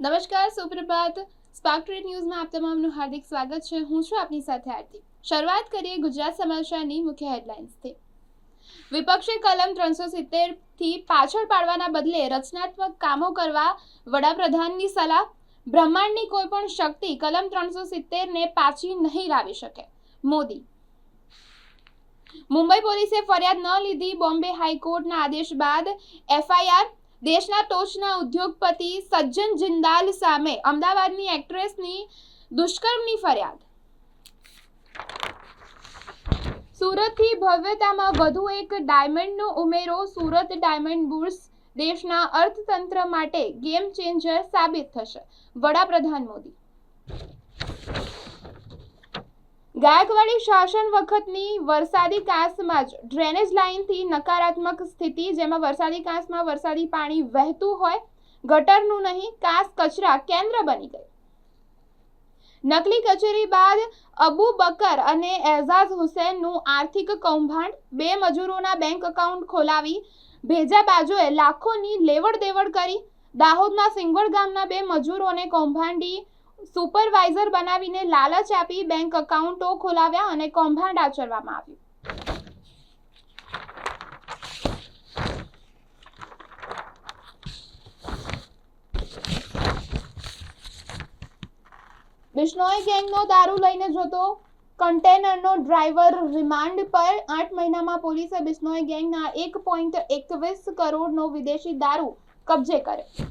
નમસ્કાર, સુપ્રભાત. Spark trade ન્યૂઝમાં આપ તમામનું હાર્દિક સ્વાગત છે. હું છું આપની સાથે આરતી. શરૂઆત કરીએ ગુજરાત સમાચારની મુખ્ય હેડલાઇન્સથી. વિપક્ષે કલમ ત્રણસો સિત્તેરથી પાછળ પાડવાના બદલે રચનાત્મક કામો કરવા વડાપ્રધાનની સલાહ. બ્રહ્માંડની કોઈ પણ શક્તિ કલમ ત્રણસો સિત્તેરને પાછી નહીં લાવી શકે. મોદી. મુંબઈ પોલીસે ફરિયાદ ન લીધી બોમ્બે હાઈકોર્ટના આદેશ બાદ એફઆઈઆર દેશના ટોચના ઉદ્યોગપતિ સજ્જન જિંદાલ સામે અમદાવાદની એક્ટ્રેસની દુષ્કર્મની ફરિયાદ. સુરતથી ભવ્યતામાં વધુ એક ડાયમંડનો ઉમેરો સુરત ડાયમંડ બુર્સ દેશના અર્થતંત્ર માટે ગેમ ચેન્જર સાબિત થશે. વડાપ્રધાન મોદી. ગાયકવાડી શાસન વખતની વરસાદી કાંસમાં જ ડ્રેનેજ લાઇનથી નકારાત્મક સ્થિતિ, જેમાં વરસાદી કાંસમાં વરસાદી પાણી વહેતું હોય, ગટરનું નહીં, કાંસ કચરા કેન્દ્ર બની ગઈ નકલી કચેરી બાદ અબુ બકર અને એઝાઝ હુસેનનું આર્થિક કૌભાંડ, બે મજૂરોના બેંક એકાઉન્ટ ખોલાવી, ભેજા બાજુએ લાખોની લેવડ દેવડ કરી, દાહોદના સિંગવડ ગામના બે મજૂરોને કૌભાંડી સુપરવાઇઝર બનાવીને લાલચ આપી બેંક એકાઉન્ટો ખોલાવ્યા અને કૌભાંડ આચરવામાં આવ્યું. બિશ્નોઈ ગેંગનો દારૂ લઈને જતો કન્ટેનરનો ડ્રાઈવર રિમાન્ડ પર આઠ મહિનામાં પોલીસે બિશ્નોઈ ગેંગના એક પોઈન્ટ એકવીસ કરોડનો વિદેશી દારૂ કબજે કર્યો.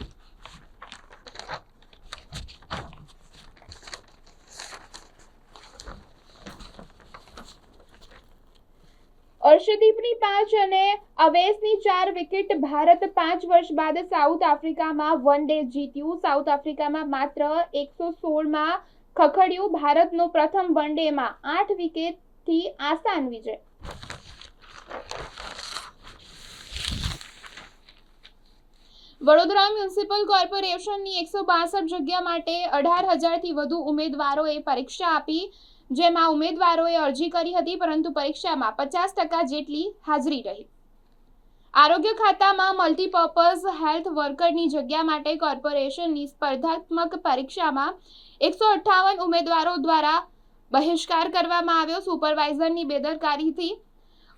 અર્શદીપની પાંચ અને અવેશની ચાર વિકેટ ભારત પાંચ વર્ષ બાદ સાઉથ આફ્રિકામાં વન ડે જીત્યું. સાઉથ આફ્રિકામાં માત્ર એકસો સોળમાં ખખડ્યું. ભારતનો પ્રથમ વન ડેમાં આઠ વિકેટથી આસાન વિજય. વડોદરા મ્યુનિસિપલ કોર્પોરેશનની એકસો બાસઠ જગ્યા માટે અઢાર હજારથી વધુ ઉમેદવારોએ પરીક્ષા આપી. જેમાં ઉમેદવારોએ અરજી કરી હતી, પરંતુ પરીક્ષામાં પચાસ ટકા જેટલી હાજરી રહી. આરોગ્ય ખાતામાં મલ્ટીપર્પઝ હેલ્થ વર્કરની જગ્યા માટે કોર્પોરેશનની સ્પર્ધાત્મક પરીક્ષામાં એકસો અઠ્ઠાવન ઉમેદવારો દ્વારા બહિષ્કાર કરવામાં આવ્યો. સુપરવાઇઝરની બેદરકારીથી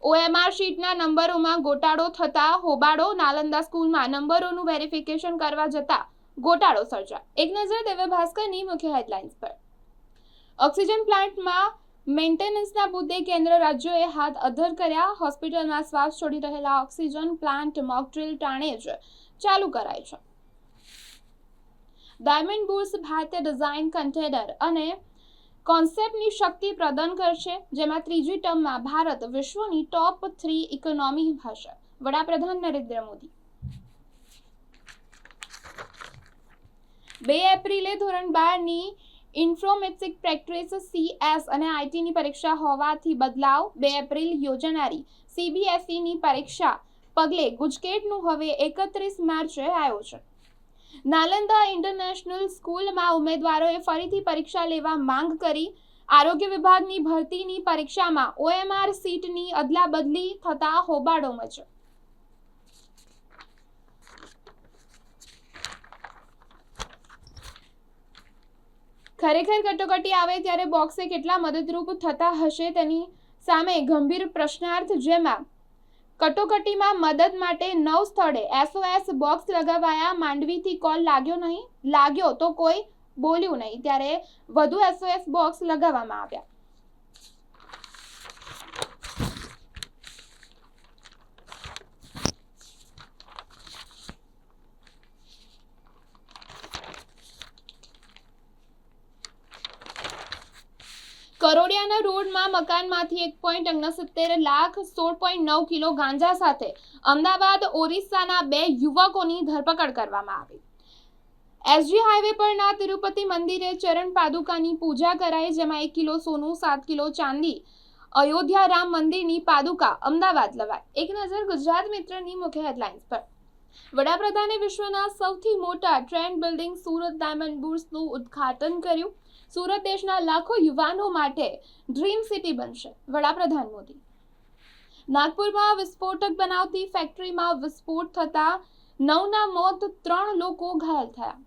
ઓએમઆર શીટના નંબરોમાં ગોટાળો થતા હોબાળો, નાલંદા સ્કૂલમાં નંબરોનું વેરિફિકેશન કરવા જતા ગોટાળો સર્જા એક નજર દિવ્ય ભાસ્કરની મુખ્ય હેડલાઇન્સ પર. ઓક્સિજન પ્લાન્ટમાં મેન્ટેનન્સના મુદ્દે કેન્દ્ર રાજ્યોએ હાથ અધર કર્યા. હોસ્પિટલમાં શ્વાસ છોડી રહેલા ઓક્સિજન પ્લાન્ટ મોકડ્રીલ ટાણે જ ચાલુ કરાય છે. ડાયમંડ બુર્સ ભારતીય ડિઝાઇન કન્ટેનર અને કોન્સેપ્ટની શક્તિ પ્રદાન કરશે, જેમાં ત્રીજી ટર્મમાં ભારત વિશ્વની ટોપ થ્રી ઇકોનોમી હશે. વડાપ્રધાન નરેન્દ્ર મોદી. બે એપ્રિલે ધોરણ બારની ઇન્ફોમેટિક પ્રેક્ટિસ સીએસ અને આઈટીની પરીક્ષા હોવાથી બદલાવ બે એપ્રિલ યોજાનારી. સીબીએસઈની પરીક્ષા પગલે ગુજકેટનું હવે એકત્રીસ માર્ચે આયોજન. નાલંદા ઇન્ટરનેશનલ સ્કૂલમાં ઉમેદવારોએ ફરીથી પરીક્ષા લેવા માંગ કરી. આરોગ્ય વિભાગની ભરતીની પરીક્ષામાં ઓએમઆર સીટની અદલાબદલી થતા હોબાળો મચ્યો. ખરેખર કટોકટી આવે ત્યારે બોક્સે કેટલા મદદરૂપ થતા હશે તેની સામે ગંભીર પ્રશ્નાર્થ જેમાં કટોકટીમાં મદદ માટે નવ સ્થળે એસઓએસ બોક્સ લગાવાયા, માંડવીથી કોલ લાગ્યો નહીં, લાગ્યો તો કોઈ બોલ્યું નહીં. ત્યારે વધુ એસઓએસ બોક્સ લગાવવામાં આવ્યા. કરોડિયાના રોડમાં મકાનમાંથી એક પોઈન્ટ ઓગણસિત્તેર લાખ સોળ પોઈન્ટ નવ કિલો ગાંજા સાથે અમદાવાદ, ઓરિસ્સાના બે યુવકોની ધરપકડ કરવામાં આવી. એસજી હાઈવે પરના તિરુપતિ મંદિરે ચરણ પાદુકાની પૂજા કરાઈ, જેમાં એક કિલો સોનું, સાત કિલો ચાંદી, અયોધ્યા રામ મંદિરની પાદુકા અમદાવાદ લવાય એક નજર ગુજરાત મિત્રની મુખ્ય હેડલાઇન્સ પર. વડાપ્રધાને વિશ્વના સૌથી મોટા ટ્રેન્ડ બિલ્ડિંગ સુરત ડાયમંડ બુર્સનું ઉદ્ઘાટન કર્યું. સુરત દેશના લાખો યુવાનો માટે ડ્રીમ સિટી બનશે, વડાપ્રધાન મોદી. નાગપુરમાં વિસ્ફોટક બનાવતી ફેક્ટરીમાં વિસ્ફોટ થતા નવના મોત ત્રણ લોકો ઘાયલ થયા.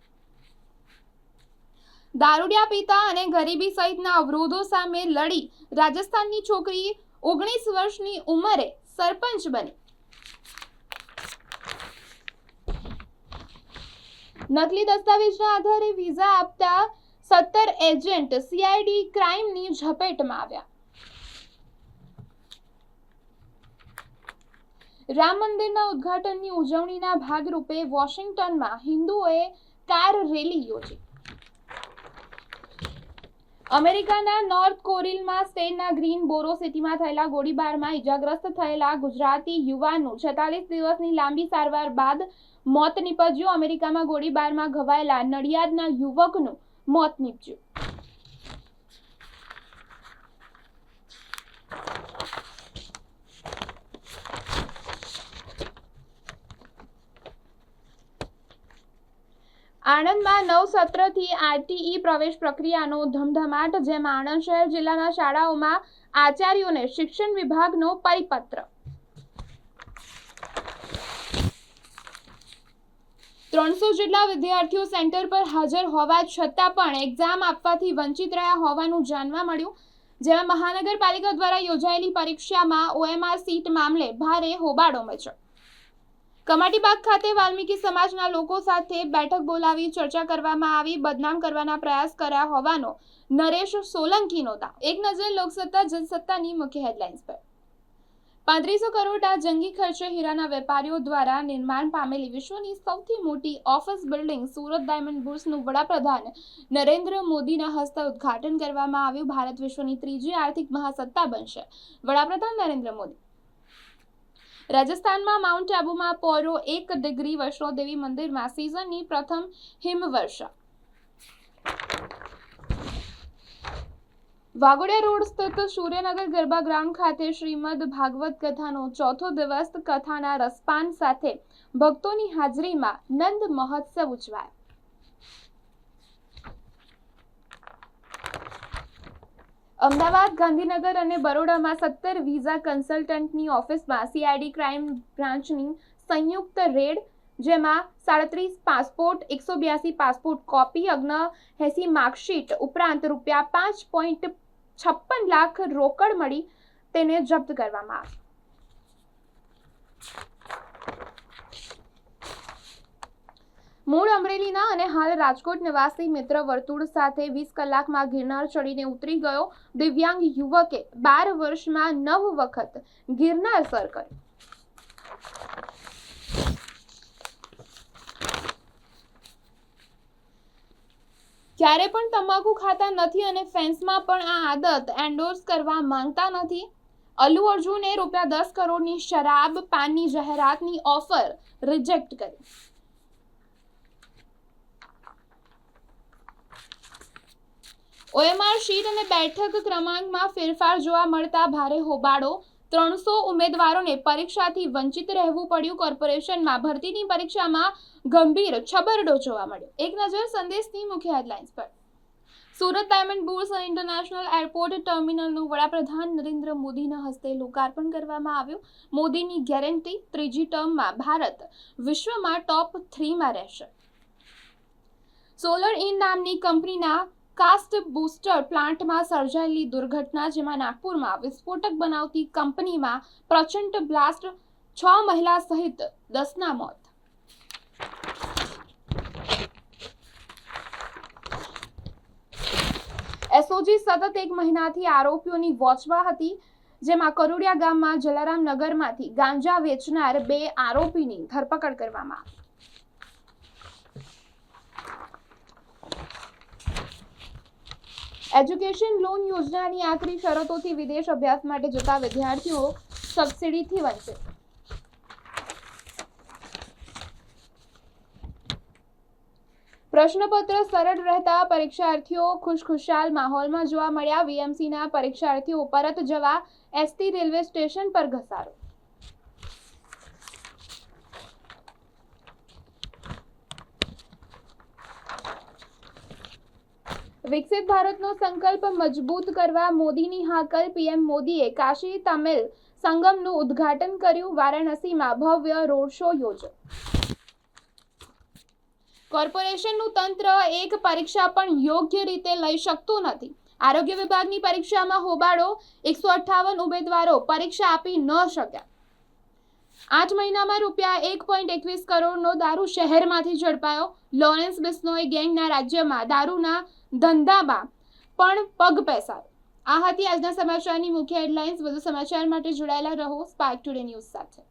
દારૂડિયા પિતા અને ગરીબી સહિતના અવરોધો સામે લડી રાજસ્થાનની છોકરી ઓગણીસ વર્ષની ઉંમરે સરપંચ બની. નકલી દસ્તાવેજના આધારે વિઝા આપતા સત્તર એજન્ટ સીઆઈડી ક્રાઇમની ઝપેટમાં આવ્યા. રામ મંદિરના ઉદ્ઘાટનની ઉજવણીના ભાગરૂપે વોશિંગ્ટનમાં હિન્દુઓએ કાર રેલી યોજી. અમેરિકાના નોર્થ કોરિલમાં સ્ટેનના ગ્રીન બોરો સિટીમાં થયેલા ગોળીબારમાં ઇજાગ્રસ્ત થયેલા ગુજરાતી યુવાનનું છેતાલીસ દિવસની લાંબી સારવાર બાદ મોત નીપજ્યું. અમેરિકામાં ગોળીબારમાં ઘવાયેલા નડિયાદના યુવકનું મોત નીપજ્યું આણંદમાં નવ સત્રથી આરટીઈ પ્રવેશ પ્રક્રિયાનો ધમધમાટ, જેમાં આણંદ શહેર જિલ્લાના શાળાઓમાં આચાર્યોને શિક્ષણ વિભાગનો પરિપત્ર. ત્રણસો જેટલા વિદ્યાર્થીઓ સેન્ટર પર હાજર હોવા છતાં પણ એક્ઝામ આપવાથી વંચિત રહ્યા હોવાનું જાણવા મળ્યું. જેમાં મહાનગરપાલિકા દ્વારા યોજાયેલી પરીક્ષામાં ઓએમઆર સીટ મામલે ભારે હોબાળો મચ્યો. કમાટીબાગ ખાતે વાલ્મીકી સમાજના લોકો સાથે બેઠક બોલાવી ચર્ચા કરવામાં આવી, બદનામ કરવાના પ્રયાસ કર્યા હોવાનો નરેશ સોલંકીનો દાવ એક નજર લોકસત્તા, જનસત્તાની મુખ્ય હેડલાઇન્સ પર. પાંત્રીસો કરોડના જંગી ખર્ચે હીરાના વેપારીઓ દ્વારા નિર્માણ પામેલી વિશ્વની સૌથી મોટી ઓફિસ બિલ્ડિંગ સુરત ડાયમંડ બુર્સનું વડાપ્રધાન નરેન્દ્ર મોદીના હસ્તે ઉદ્ઘાટન કરવામાં આવ્યું. ભારત વિશ્વની ત્રીજી આર્થિક મહાસત્તા બનશે. વડાપ્રધાન નરેન્દ્ર મોદી. રાજસ્થાનમાં માઉન્ટ આબુમાં પોરો એક ડિગ્રી વૈષ્ણોદેવી મંદિરમાં સિઝનની પ્રથમ હિમવર્ષા. વાઘોડિયા રોડ સ્થિત સૂર્યનગર ગરબા ગ્રાઉન્ડ ખાતે શ્રીમદ ભાગવત કથાનો ચોથો દિવસ કથાના રસપાન સાથે ભક્તોની હાજરીમાં નંદ મહોત્સવ ઉજવાય. અમદાવાદ, ગાંધીનગર અને બરોડામાં સત્તર વિઝા કન્સલ્ટન્ટની ઓફિસમાં સીઆઈડી ક્રાઇમ બ્રાન્ચની સંયુક્ત રેડ, જેમાં સાડત્રીસ પાસપોર્ટ, એકસો બ્યાસી પાસપોર્ટ કોપી, અગ્ન, એસી માર્કશીટ ઉપરાંત રૂપિયા પાંચ પોઈન્ટ છપ્પન લાખ રોકડ મળી તેને જપ્ત કરવામાં આવી. મૂળ અમરેલીના અને હાલ રાજકોટ નિવાસી મિત્ર વર્તુળ સાથે વીસ કલાકમાં ગિરનાર ચડીને ઉતરી ગયો. દિવ્યાંગ યુવકે બાર વર્ષમાં નવ વખત ગિરનાર સર કર્યું. ક્યારે પણ તમાકુ ખાતા નથી અને ફેન્સમાં પણ આ આદત એન્ડોર્સ કરવા માંગતા નથી, અલ્લુ અર્જુને રૂપિયા દસ કરોડની શરાબ પાનની જાહેરાતની ઓફર રિજેક્ટ કરી. ઓએમઆર શીટ અને બેઠક ક્રમાંકમાં ફેરફાર જોવા મળતા ભારે હોબાળો ત્રણસો ઉમેદવારોને પરીક્ષાથી વંચિત રહેવું પડ્યું. કોર્પોરેશનમાં ભરતીની પરીક્ષામાં ગંભીર છબરડો જોવા મળ્યો. એક નજર સંદેશની મુખ્ય હેડલાઇન્સ પર. Surat diamond bourse international airport ટર્મિનલનું વડાપ્રધાન નરેન્દ્ર મોદીના હસ્તે લોકાર્પણ કરવામાં આવ્યું. મોદીની ગેરંટી ત્રીજી ટર્મમાં ભારત વિશ્વમાં ટોપ થ્રીમાં રહેશે. સોલર ઇન નામની કંપનીના કાસ્ટ બૂસ્ટર પ્લાન્ટમાં સર્જાયેલી દુર્ઘટના, જેમાં નાગપુરમાં વિસ્ફોટક બનાવતી કંપનીમાં પ્રચંડ બ્લાસ્ટ, છ મહિલા સહિત દસના મોત. એસઓજી સતત એક મહિનાથી આરોપીઓની વોચમાં હતી, જેમાં કરુડિયા ગામમાં જલારામ નગરમાંથી ગાંજા વેચનાર બે આરોપીની ધરપકડ કરવામાં આવી એજ્યુકેશન લોન યોજનાની આખરી શરતોથી વિદેશ અભ્યાસ માટે જતા વિદ્યાર્થીઓ સબસિડીથી વંચિત. પ્રશ્નપત્ર સરળ રહેતા પરીક્ષાર્થીઓ ખુશખુશાલ માહોલમાં જોવા મળ્યા. વીએમસીના પરીક્ષાર્થીઓ પરત જવા એસટી રેલવે સ્ટેશન પર ઘસારો. વિકસિત ભારતનો સંકલ્પ મજબૂત કરવા મોદીની હાકલ પીએમ મોદીએ કાશી તમિલ સંગમનું ઉદ્ઘાટન કર્યું. વારાણસીમાં ભવ્ય રોડ શો યોજ્યો. કોર્પોરેશનનું તંત્ર એક પરીક્ષા પણ યોગ્ય રીતે લઈ શકતું નથી. આરોગ્ય વિભાગની પરીક્ષામાં હોબાળો એકસો અઠ્ઠાવન ઉમેદવારો પરીક્ષા આપી ન શક્યા. આઠ મહિનામાં રૂપિયા એક પોઈન્ટ એકવીસ કરોડનો દારૂ શહેરમાંથી ઝડપાયો. લોરેન્સ બિસ્નોય ગેંગના રાજ્યમાં દારૂના ધંધામાં પણ પગ પેસાર આ હતી આજના સમાચારની મુખ્ય હેડલાઇન્સ વધુ સમાચાર માટે જોડાયેલા રહો સ્પાર્ક ટુડે ન્યૂઝ સાથે.